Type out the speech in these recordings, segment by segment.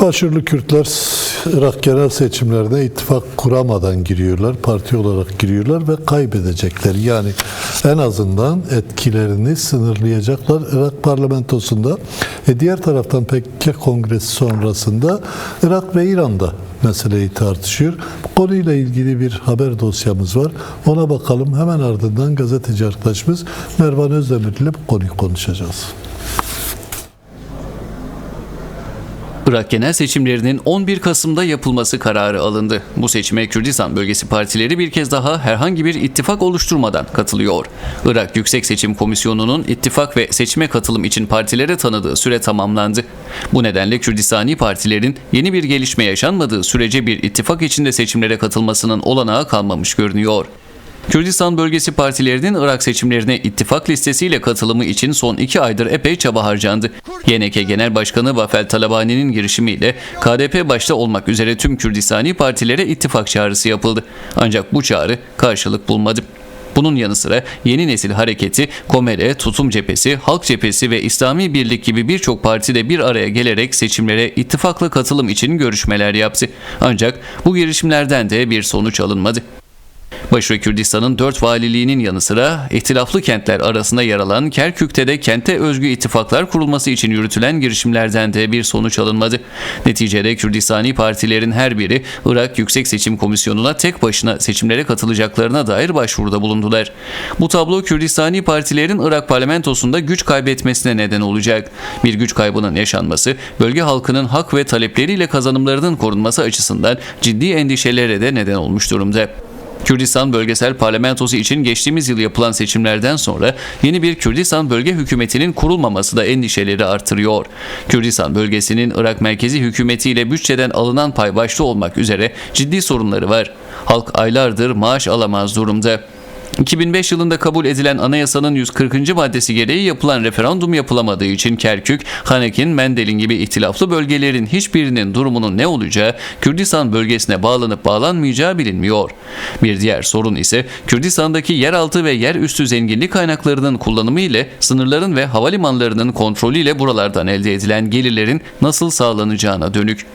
Başarılı Kürtler Irak genel seçimlerine ittifak kuramadan giriyorlar, parti olarak giriyorlar ve kaybedecekler. Yani en azından etkilerini sınırlayacaklar Irak parlamentosunda. E diğer taraftan PKK kongresi sonrasında Irak ve İran'da meseleyi tartışıyor. Bu konuyla ilgili bir haber dosyamız var. Ona bakalım. Hemen ardından gazeteci arkadaşımız Mervan Özdemir ile bu konuyu konuşacağız. Irak genel seçimlerinin 11 Kasım'da yapılması kararı alındı. Bu seçime Kürdistan bölgesi partileri bir kez daha herhangi bir ittifak oluşturmadan katılıyor. Irak Yüksek Seçim Komisyonu'nun ittifak ve seçime katılım için partilere tanıdığı süre tamamlandı. Bu nedenle Kürdistani partilerin yeni bir gelişme yaşanmadığı sürece bir ittifak içinde seçimlere katılmasının olanağı kalmamış görünüyor. Kürdistan bölgesi partilerinin Irak seçimlerine ittifak listesiyle katılımı için son iki aydır epey çaba harcandı. YNK Genel Başkanı Vafel Talabani'nin girişimiyle KDP başta olmak üzere tüm Kürdistani partilere ittifak çağrısı yapıldı. Ancak bu çağrı karşılık bulmadı. Bunun yanı sıra Yeni Nesil Hareketi, Komere, Tutum Cephesi, Halk Cephesi ve İslami Birlik gibi birçok parti de bir araya gelerek seçimlere ittifakla katılım için görüşmeler yaptı. Ancak bu girişimlerden de bir sonuç alınmadı. Başra Kürdistan'ın dört valiliğinin yanı sıra ihtilaflı kentler arasında yer alan Kerkük'te de kente özgü ittifaklar kurulması için yürütülen girişimlerden de bir sonuç alınmadı. Neticede Kürdistani partilerin her biri Irak Yüksek Seçim Komisyonu'na tek başına seçimlere katılacaklarına dair başvuruda bulundular. Bu tablo Kürdistani partilerin Irak parlamentosunda güç kaybetmesine neden olacak. Bir güç kaybının yaşanması bölge halkının hak ve talepleriyle kazanımlarının korunması açısından ciddi endişelere de neden olmuş durumda. Kürdistan Bölgesel Parlamentosu için geçtiğimiz yıl yapılan seçimlerden sonra yeni bir Kürdistan bölge hükümetinin kurulmaması da endişeleri artırıyor. Kürdistan bölgesinin Irak merkezi hükümetiyle bütçeden alınan pay başta olmak üzere ciddi sorunları var. Halk aylardır maaş alamaz durumda. 2005 yılında kabul edilen anayasanın 140. maddesi gereği yapılan referandum yapılamadığı için Kerkük, Hanekin, Mendel'in gibi ihtilaflı bölgelerin hiçbirinin durumunun ne olacağı, Kürdistan bölgesine bağlanıp bağlanmayacağı bilinmiyor. Bir diğer sorun ise Kürdistan'daki yeraltı ve yer üstü zenginlik kaynaklarının kullanımı ile sınırların ve havalimanlarının kontrolüyle buralardan elde edilen gelirlerin nasıl sağlanacağına dönük.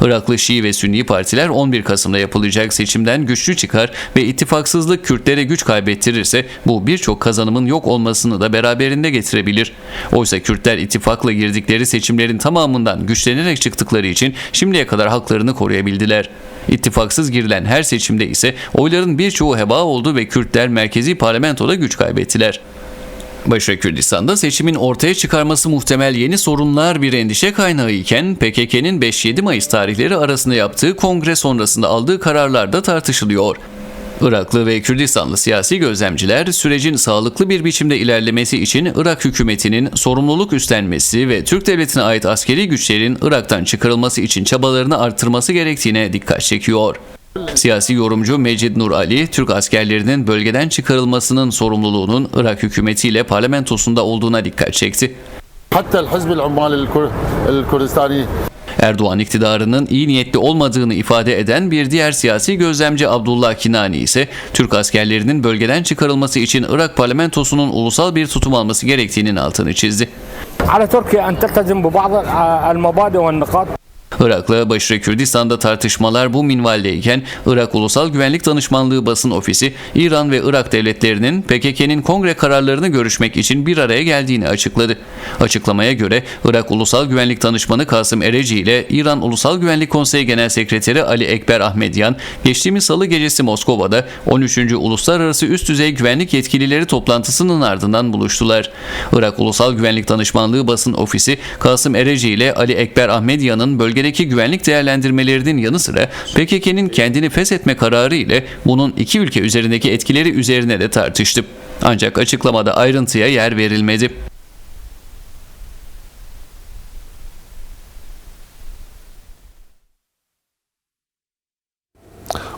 Iraklı Şii ve Sünni partiler 11 Kasım'da yapılacak seçimden güçlü çıkar ve ittifaksızlık Kürtlere güç kaybettirirse bu birçok kazanımın yok olmasını da beraberinde getirebilir. Oysa Kürtler ittifakla girdikleri seçimlerin tamamından güçlenerek çıktıkları için şimdiye kadar haklarını koruyabildiler. İttifaksız girilen her seçimde ise oyların birçoğu heba oldu ve Kürtler merkezi parlamentoda güç kaybettiler. Başra Kürdistan'da seçimin ortaya çıkarması muhtemel yeni sorunlar bir endişe kaynağı iken PKK'nin 5-7 Mayıs tarihleri arasında yaptığı kongre sonrasında aldığı kararlar da tartışılıyor. Iraklı ve Kürdistanlı siyasi gözlemciler sürecin sağlıklı bir biçimde ilerlemesi için Irak hükümetinin sorumluluk üstlenmesi ve Türk devletine ait askeri güçlerin Irak'tan çıkarılması için çabalarını arttırması gerektiğine dikkat çekiyor. Siyasi yorumcu Mecid Nur Ali, Türk askerlerinin bölgeden çıkarılmasının sorumluluğunun Irak hükümetiyle parlamentosunda olduğuna dikkat çekti. حتى الحزب العمال الكر- الكردستاني Erdoğan iktidarının iyi niyetli olmadığını ifade eden bir diğer siyasi gözlemci Abdullah Kinani ise Türk askerlerinin bölgeden çıkarılması için Irak parlamentosunun ulusal bir tutum alması gerektiğinin altını çizdi. على تركيا أن تلتزم ببعض المبادئ والنقاط Irak'la Başra Kürdistan'da tartışmalar bu minvaldeyken Irak Ulusal Güvenlik Danışmanlığı basın ofisi İran ve Irak devletlerinin PKK'nin kongre kararlarını görüşmek için bir araya geldiğini açıkladı. Açıklamaya göre Irak Ulusal Güvenlik Danışmanı Kasım Ereci ile İran Ulusal Güvenlik Konseyi Genel Sekreteri Ali Ekber Ahmedyan geçtiğimiz salı gecesi Moskova'da 13. Uluslararası Üst Düzey Güvenlik Yetkilileri toplantısının ardından buluştular. Irak Ulusal Güvenlik Danışmanlığı basın ofisi Kasım Ereci ile Ali Ekber Ahmedyan'ın bölgedeki güvenlik değerlendirmelerinin yanı sıra PKK'nin kendini feshetme kararı ile bunun iki ülke üzerindeki etkileri üzerine de tartıştı. Ancak açıklamada ayrıntıya yer verilmedi.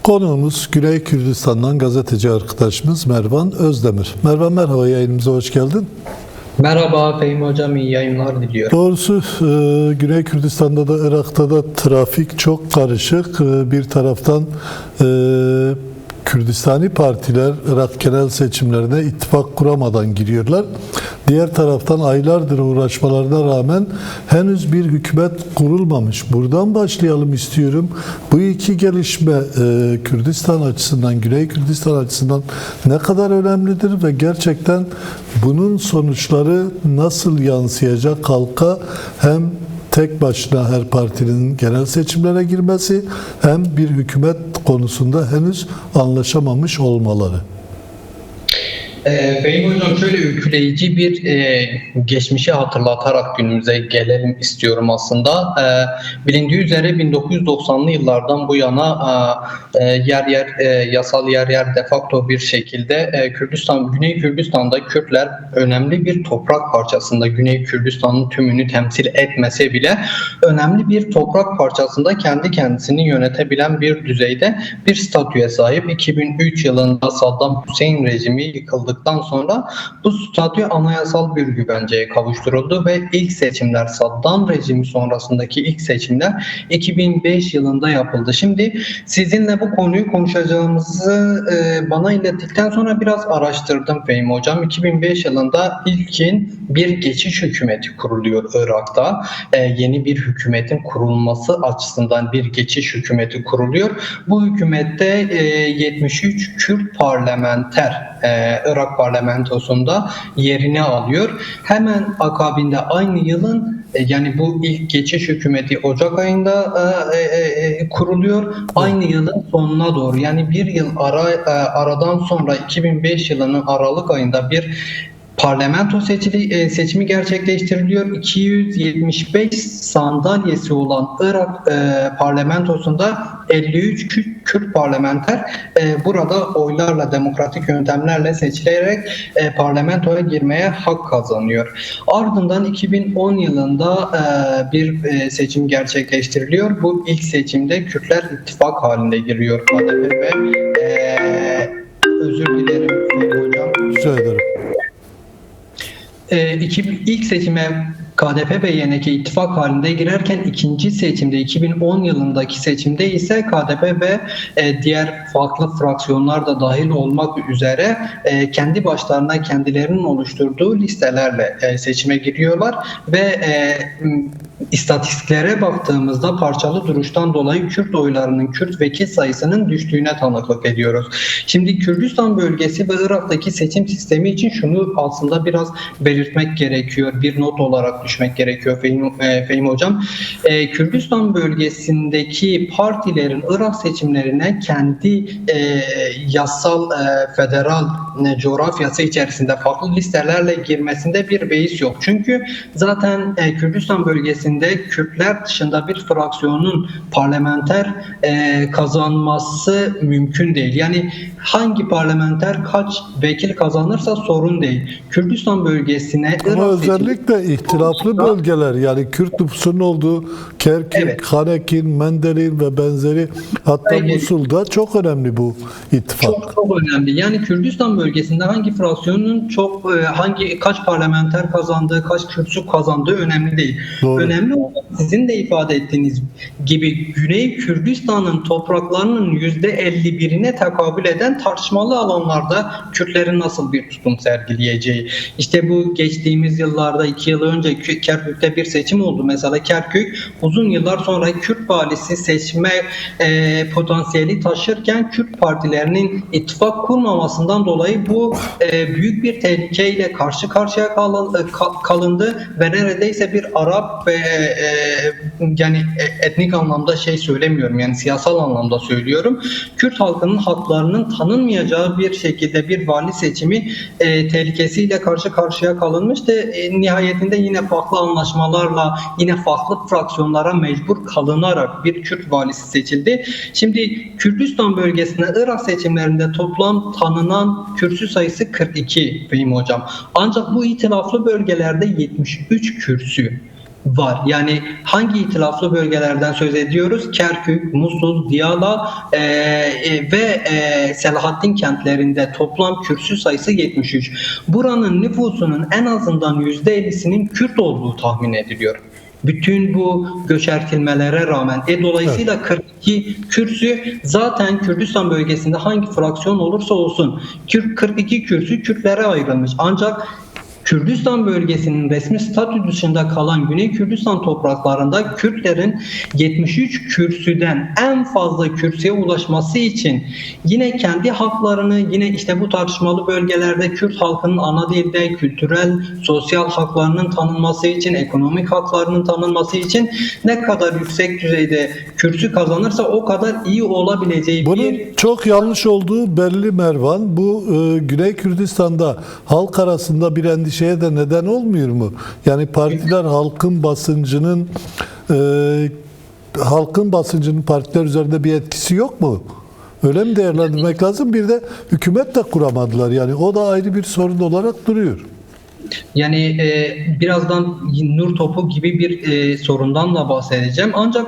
Konuğumuz Güney Kürdistan'dan gazeteci arkadaşımız Mervan Özdemir. Mervan merhaba yayınımıza hoş geldin. Merhaba Fehmi Hocam, iyi yayınlar diliyorum. Doğrusu e, Güney Kürdistan'da da Irak'ta da trafik çok karışık. E, bir taraftan e, Kürdistani partiler Irak genel seçimlerine ittifak kuramadan giriyorlar. Diğer taraftan aylardır uğraşmalarına rağmen henüz bir hükümet kurulmamış. Buradan başlayalım istiyorum. Bu iki gelişme e, Kürdistan açısından, Güney Kürdistan açısından ne kadar önemlidir ve gerçekten bunun sonuçları nasıl yansıyacak halka hem tek başına her partinin genel seçimlere girmesi hem bir hükümet konusunda henüz anlaşamamış olmaları. Ee, Beyim Hocam şöyle ürküleyici bir e, geçmişi hatırlatarak günümüze gelelim istiyorum aslında. E, bilindiği üzere 1990'lı yıllardan bu yana e, yer yer e, yasal yer yer defakto bir şekilde e, Kürdistan, Güney Kürdistan'da Kürtler önemli bir toprak parçasında Güney Kürdistan'ın tümünü temsil etmese bile önemli bir toprak parçasında kendi kendisini yönetebilen bir düzeyde bir statüye sahip. 2003 yılında Saddam Hüseyin rejimi yıkıldıktan sonra bu statü anayasal bir güvenceye kavuşturuldu ve ilk seçimler Saddam rejimi sonrasındaki ilk seçimler 2005 yılında yapıldı. Şimdi sizinle bu konuyu konuşacağımızı e, bana ilettikten sonra biraz araştırdım Fehmi Hocam. 2005 yılında ilkin bir geçiş hükümeti kuruluyor Irak'ta. E, yeni bir hükümetin kurulması açısından bir geçiş hükümeti kuruluyor. Bu hükümette e, 73 Kürt parlamenter e, Irak parlamentosunda yerini alıyor. Hemen akabinde aynı yılın e, yani bu ilk geçiş hükümeti Ocak ayında e, e, e, kuruluyor. Aynı yılın sonuna doğru yani bir yıl ara e, aradan sonra 2005 yılının Aralık ayında bir parlamento seçili, e, seçimi gerçekleştiriliyor. 275 sandalyesi olan Irak e, parlamentosunda 53 Kürt, parlamenter e, burada oylarla demokratik yöntemlerle seçilerek e, parlamentoya girmeye hak kazanıyor. Ardından 2010 yılında e, bir e, seçim gerçekleştiriliyor. Bu ilk seçimde Kürtler ittifak halinde giriyor ve e, özür dilerim hocam. Rica ederim. E, iki, ilk seçime KDP ve YNK ittifak halinde girerken ikinci seçimde 2010 yılındaki seçimde ise KDP ve e, diğer farklı fraksiyonlar da dahil olmak üzere e, kendi başlarına kendilerinin oluşturduğu listelerle e, seçime giriyorlar ve e, istatistiklere baktığımızda parçalı duruştan dolayı Kürt oylarının Kürt vekil sayısının düştüğüne tanıklık ediyoruz. Şimdi Kürdistan bölgesi ve Irak'taki seçim sistemi için şunu aslında biraz belirtmek gerekiyor. Bir not olarak düşmek gerekiyor Fehim, e, Fehim Hocam. E, Kürdistan bölgesindeki partilerin Irak seçimlerine kendi e, yasal e, federal e, coğrafyası içerisinde farklı listelerle girmesinde bir beis yok. Çünkü zaten e, Kürdistan bölgesinde Kürtler dışında bir fraksiyonun parlamenter e, kazanması mümkün değil. Yani hangi parlamenter kaç vekil kazanırsa sorun değil. Kürdistan bölgesine Ama Irak özellikle ihtilaflı bölgeler yani Kürt nüfusunun olduğu Kerkük, Evet. Hanekin, Menderin ve benzeri hatta Aynen. Musul'da çok önemli bu ittifak. Çok çok önemli. Yani Kürdistan bölgesinde hangi fraksiyonun çok e, hangi kaç parlamenter kazandığı, kaç kürsü kazandığı önemli değil. Doğru. Önemli olan sizin de ifade ettiğiniz gibi Güney Kürdistan'ın topraklarının %51'ine tekabül eden tartışmalı alanlarda Kürtlerin nasıl bir tutum sergileyeceği. İşte bu geçtiğimiz yıllarda iki yıl önce Kü- Kerkük'te bir seçim oldu. Mesela Kerkük uzun yıllar sonra Kürt valisi seçme e, potansiyeli taşırken Kürt partilerinin ittifak kurmamasından dolayı bu e, büyük bir tehlikeyle karşı karşıya e, ka- kalındı ve neredeyse bir Arap ve e, yani e, etnik anlamda şey söylemiyorum yani siyasal anlamda söylüyorum. Kürt halkının haklarının tanınmayacağı bir şekilde bir vali seçimi e, tehlikesiyle karşı karşıya kalınmıştı. E, nihayetinde yine farklı anlaşmalarla yine farklı fraksiyonlara mecbur kalınarak bir Kürt valisi seçildi. Şimdi Kürdistan bölgesinde Irak seçimlerinde toplam tanınan kürsü sayısı 42 Fehmi Hocam. Ancak bu itilaflı bölgelerde 73 kürsü var. Yani hangi itilaflı bölgelerden söz ediyoruz? Kerkük, Musul, Diyala e, e, ve e, Selahattin kentlerinde toplam kürsü sayısı 73. Buranın nüfusunun en azından %50'sinin Kürt olduğu tahmin ediliyor. Bütün bu göçertilmelere rağmen. E dolayısıyla 42 kürsü zaten Kürdistan bölgesinde hangi fraksiyon olursa olsun Kürt 42 kürsü Kürtlere ayrılmış. Ancak Kürdistan bölgesinin resmi statü dışında kalan Güney Kürdistan topraklarında Kürtlerin 73 kürsüden en fazla kürsüye ulaşması için yine kendi haklarını yine işte bu tartışmalı bölgelerde Kürt halkının ana dilde kültürel, sosyal haklarının tanınması için, ekonomik haklarının tanınması için ne kadar yüksek düzeyde kürsü kazanırsa o kadar iyi olabileceği Bunun bir çok yanlış olduğu belli Mervan. Bu e, Güney Kürdistan'da halk arasında bir endişeye de neden olmuyor mu? Yani partiler halkın basıncının e, halkın basıncının partiler üzerinde bir etkisi yok mu? Öyle mi değerlendirmek lazım? Bir de hükümet de kuramadılar. Yani o da ayrı bir sorun olarak duruyor. Yani e, birazdan nur topu gibi bir e, sorundan da bahsedeceğim. Ancak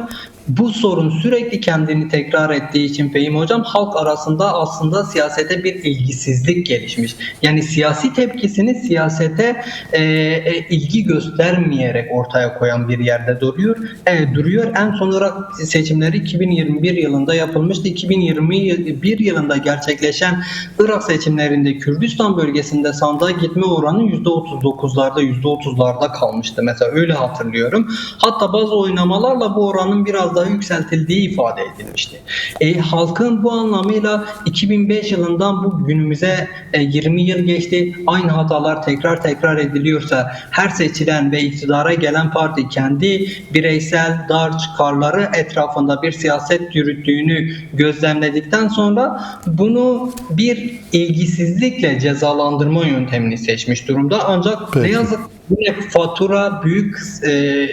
bu sorun sürekli kendini tekrar ettiği için Fehim Hocam halk arasında aslında siyasete bir ilgisizlik gelişmiş. Yani siyasi tepkisini siyasete e, e, ilgi göstermeyerek ortaya koyan bir yerde duruyor. E, duruyor. En son olarak seçimleri 2021 yılında yapılmıştı. 2021 yılında gerçekleşen Irak seçimlerinde Kürdistan bölgesinde sandığa gitme oranı %39'larda %30'larda kalmıştı. Mesela öyle hatırlıyorum. Hatta bazı oynamalarla bu oranın biraz daha yükseltildiği ifade edilmişti. E, halkın bu anlamıyla 2005 yılından bu günümüze e, 20 yıl geçti. Aynı hatalar tekrar tekrar ediliyorsa her seçilen ve iktidara gelen parti kendi bireysel dar çıkarları etrafında bir siyaset yürüttüğünü gözlemledikten sonra bunu bir ilgisizlikle cezalandırma yöntemini seçmiş durumda. Ancak Peki. ne yazık Yine fatura büyük e,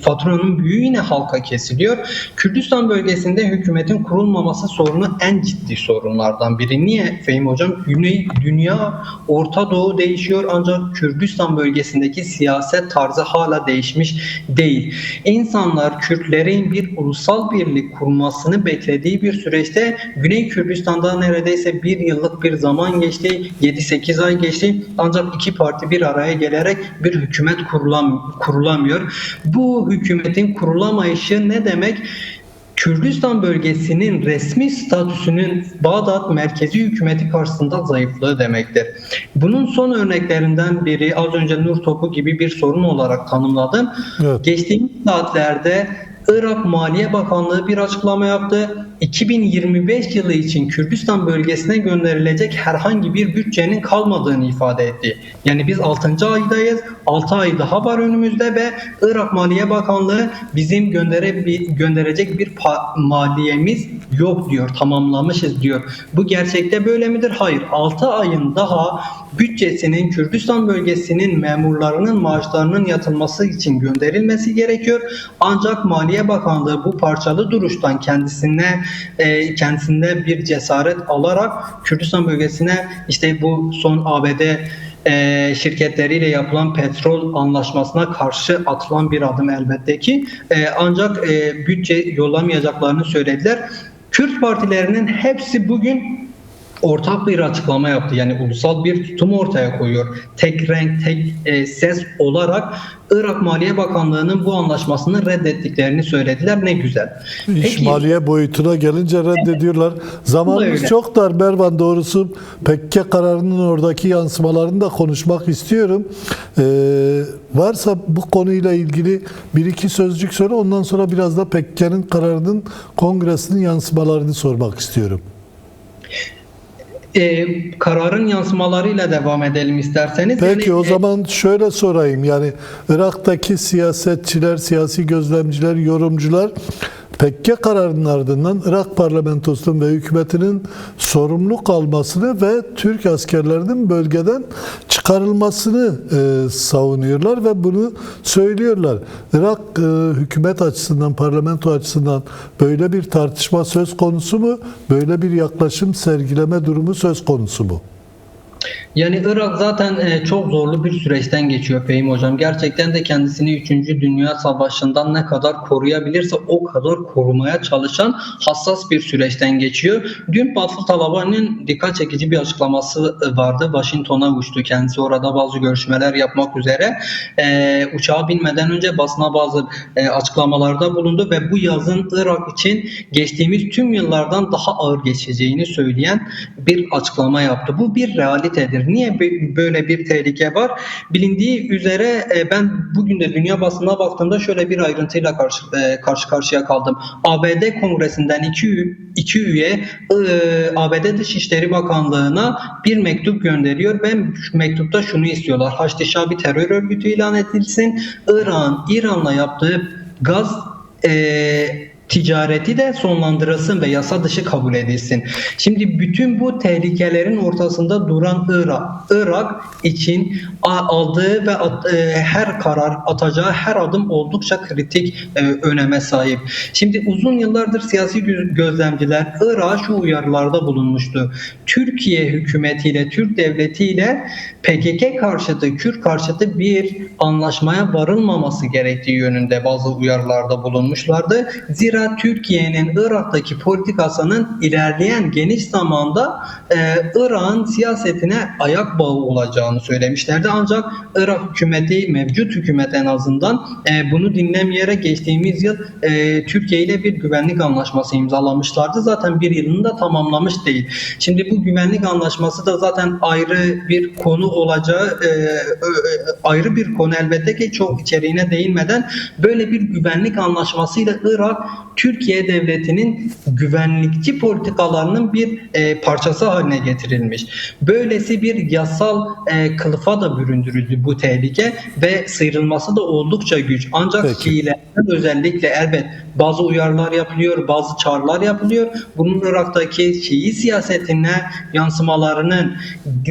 faturanın büyüğü yine halka kesiliyor. Kürdistan bölgesinde hükümetin kurulmaması sorunu en ciddi sorunlardan biri. Niye Fehim Hocam? Güney, dünya, Orta Doğu değişiyor ancak Kürdistan bölgesindeki siyaset tarzı hala değişmiş değil. İnsanlar Kürtlerin bir ulusal birlik kurmasını beklediği bir süreçte Güney Kürdistan'da neredeyse bir yıllık bir zaman geçti. 7-8 ay geçti. Ancak iki parti bir araya gelerek bir hükümet kurulam kurulamıyor. Bu hükümetin kurulamayışı ne demek? Kürdistan bölgesinin resmi statüsünün Bağdat merkezi hükümeti karşısında zayıflığı demektir. Bunun son örneklerinden biri az önce Nur Topu gibi bir sorun olarak tanımladım. Evet. Geçtiğimiz saatlerde Irak Maliye Bakanlığı bir açıklama yaptı. 2025 yılı için Kürdistan bölgesine gönderilecek herhangi bir bütçenin kalmadığını ifade etti. Yani biz 6. aydayız. 6 ay daha var önümüzde ve Irak Maliye Bakanlığı bizim göndere, gönderecek bir maliyemiz yok diyor. Tamamlamışız diyor. Bu gerçekte böyle midir? Hayır. 6 ayın daha bütçesinin Kürdistan bölgesinin memurlarının maaşlarının yatılması için gönderilmesi gerekiyor. Ancak Maliye Bakanlığı bu parçalı duruştan kendisine e, kendisinde bir cesaret alarak Kürdistan bölgesine işte bu son ABD e, şirketleriyle yapılan petrol anlaşmasına karşı atılan bir adım elbette ki. E, ancak e, bütçe yollamayacaklarını söylediler. Kürt partilerinin hepsi bugün ortak bir açıklama yaptı. Yani ulusal bir tutum ortaya koyuyor. Tek renk, tek e, ses olarak Irak Maliye Bakanlığı'nın bu anlaşmasını reddettiklerini söylediler. Ne güzel. İş maliye boyutuna gelince reddediyorlar. Zamanımız öyle. çok dar Mervan doğrusu Pekke kararının oradaki yansımalarını da konuşmak istiyorum. Ee, varsa bu konuyla ilgili bir iki sözcük söyle ondan sonra biraz da Pekke'nin kararının kongresinin yansımalarını sormak istiyorum. E, kararın yansımalarıyla devam edelim isterseniz. Peki Yani, o e, zaman şöyle sorayım yani Irak'taki siyasetçiler, siyasi gözlemciler, yorumcular Pekke kararının ardından Irak parlamentosunun ve hükümetinin sorumluluk almasını ve Türk askerlerinin bölgeden çıkarılmasını e, savunuyorlar ve bunu söylüyorlar. Irak e, hükümet açısından, parlamento açısından böyle bir tartışma söz konusu mu? Böyle bir yaklaşım sergileme durumu söz konusu mu? Yani Irak zaten e, çok zorlu bir süreçten geçiyor Fehim Hocam. Gerçekten de kendisini 3. Dünya Savaşı'ndan ne kadar koruyabilirse o kadar korumaya çalışan hassas bir süreçten geçiyor. Dün Batıl Talabani'nin dikkat çekici bir açıklaması vardı. Washington'a uçtu kendisi. Orada bazı görüşmeler yapmak üzere. E, uçağa binmeden önce basına bazı e, açıklamalarda bulundu ve bu yazın Irak için geçtiğimiz tüm yıllardan daha ağır geçeceğini söyleyen bir açıklama yaptı. Bu bir realitedir. Niye böyle bir tehlike var? Bilindiği üzere e, ben bugün de dünya basınına baktığımda şöyle bir ayrıntıyla karşı e, karşı karşıya kaldım. ABD Kongresi'nden iki, iki üye ABD Dışişleri Bakanlığı'na bir mektup gönderiyor ve mektupta şunu istiyorlar. Haçlı Şabi terör örgütü ilan edilsin. İran, İran'la yaptığı gaz e, ticareti de sonlandırılsın ve yasa dışı kabul edilsin. Şimdi bütün bu tehlikelerin ortasında duran Irak, Irak için aldığı ve at- e, her karar atacağı her adım oldukça kritik e, öneme sahip. Şimdi uzun yıllardır siyasi gö- gözlemciler Irak'a şu uyarılarda bulunmuştu. Türkiye hükümetiyle, Türk devletiyle PKK karşıtı, Kürt karşıtı bir anlaşmaya varılmaması gerektiği yönünde bazı uyarılarda bulunmuşlardı. Zira Türkiye'nin Irak'taki politikasının ilerleyen geniş zamanda e, Irak'ın siyasetine ayak bağı olacağını söylemişlerdi. Ancak Irak hükümeti, mevcut hükümet en azından e, bunu dinlemeyerek geçtiğimiz yıl e, Türkiye ile bir güvenlik anlaşması imzalamışlardı. Zaten bir yılını da tamamlamış değil. Şimdi bu güvenlik anlaşması da zaten ayrı bir konu olacağı e, ö- ayrı bir konu elbette ki çok içeriğine değinmeden böyle bir güvenlik anlaşmasıyla Irak Türkiye devletinin güvenlikçi politikalarının bir e, parçası haline getirilmiş. Böylesi bir yasal e, kılıfa da büründürüldü bu tehlike ve sıyrılması da oldukça güç. Ancak Peki. Şiilerden özellikle elbet bazı uyarılar yapılıyor, bazı çağrılar yapılıyor. Bunun Irak'taki Şii siyasetine yansımalarının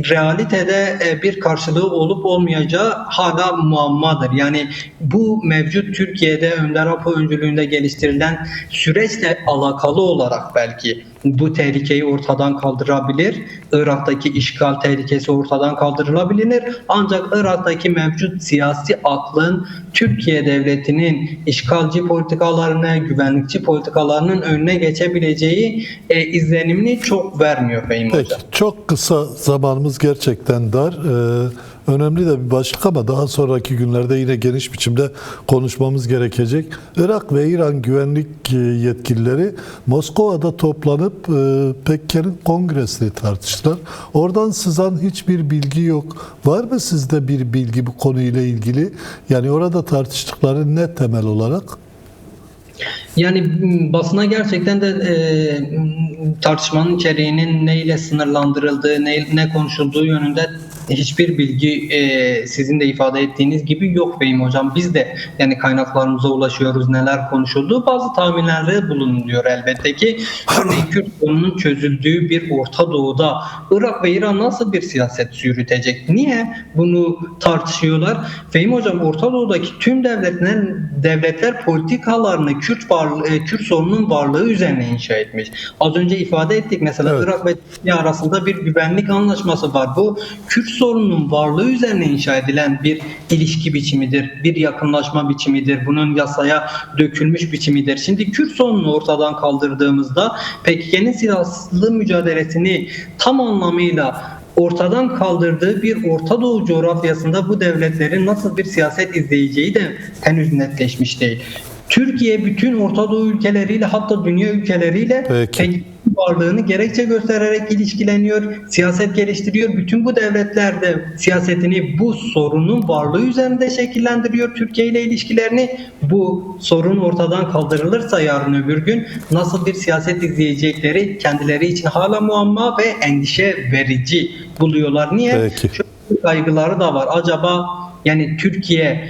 realitede e, bir karşılığı olup olmayacağı hala muammadır. Yani bu mevcut Türkiye'de Önder Apo öncülüğünde geliştirilen süreçle alakalı olarak belki bu tehlikeyi ortadan kaldırabilir. Irak'taki işgal tehlikesi ortadan kaldırılabilir. Ancak Irak'taki mevcut siyasi aklın Türkiye devletinin işgalci politikalarına, güvenlikçi politikalarının önüne geçebileceği e, izlenimini çok vermiyor Fehim Peki, Hocam. çok kısa zamanımız gerçekten dar. Ee, önemli de bir başlık ama daha sonraki günlerde yine geniş biçimde konuşmamız gerekecek. Irak ve İran güvenlik e, yetkilileri Moskova'da toplanıp e, Pekker'in kongresini tartıştılar. Oradan sızan hiçbir bilgi yok. Var mı sizde bir bilgi bu konuyla ilgili? Yani orada tartıştıkları ne temel olarak? Yani basına gerçekten de e, tartışmanın içeriğinin neyle sınırlandırıldığı, ne, ne konuşulduğu yönünde hiçbir bilgi e, sizin de ifade ettiğiniz gibi yok Beyim Hocam. Biz de yani kaynaklarımıza ulaşıyoruz neler konuşulduğu bazı tahminlerde bulunuyor elbette ki. Örneğin Kürt sorununun çözüldüğü bir Orta Doğu'da Irak ve İran nasıl bir siyaset yürütecek? Niye bunu tartışıyorlar? Fehim Hocam Orta Doğu'daki tüm devletler devletler politikalarını Kürt varlığı, e, Kürt sorununun varlığı üzerine inşa etmiş. Az önce ifade ettik mesela Evet. Irak ve Türkiye arasında bir güvenlik anlaşması var. Bu Kürt sorununun varlığı üzerine inşa edilen bir ilişki biçimidir, bir yakınlaşma biçimidir. Bunun yasaya dökülmüş biçimidir. Şimdi Kürt sorununu ortadan kaldırdığımızda PKK'nin silahlı mücadelesini tam anlamıyla ortadan kaldırdığı bir Orta Doğu coğrafyasında bu devletlerin nasıl bir siyaset izleyeceği de henüz netleşmiş değil. Türkiye bütün Orta Doğu ülkeleriyle hatta dünya ülkeleriyle Peki. Varlığını gerekçe göstererek ilişkileniyor, siyaset geliştiriyor. Bütün bu devletler de siyasetini bu sorunun varlığı üzerinde şekillendiriyor. Türkiye ile ilişkilerini bu sorun ortadan kaldırılırsa yarın öbür gün nasıl bir siyaset izleyecekleri kendileri için hala muamma ve endişe verici buluyorlar. Niye? Peki. Şöyle kaygıları da var. Acaba yani Türkiye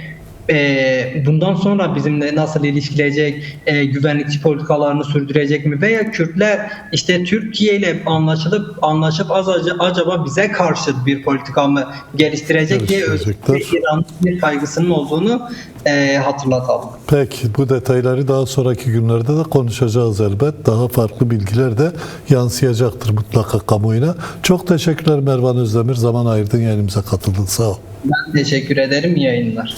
e, bundan sonra bizimle nasıl ilişkileyecek, e, güvenlikçi politikalarını sürdürecek mi veya Kürtler işte Türkiye ile anlaşılıp anlaşıp az acaba bize karşı bir politika mı geliştirecek diye İran'ın bir kaygısının olduğunu e, hatırlatalım. Peki bu detayları daha sonraki günlerde de konuşacağız elbet. Daha farklı bilgiler de yansıyacaktır mutlaka kamuoyuna. Çok teşekkürler Mervan Özdemir. Zaman ayırdın yayınımıza katıldın. Sağ ol. Ben teşekkür ederim. İyi yayınlar.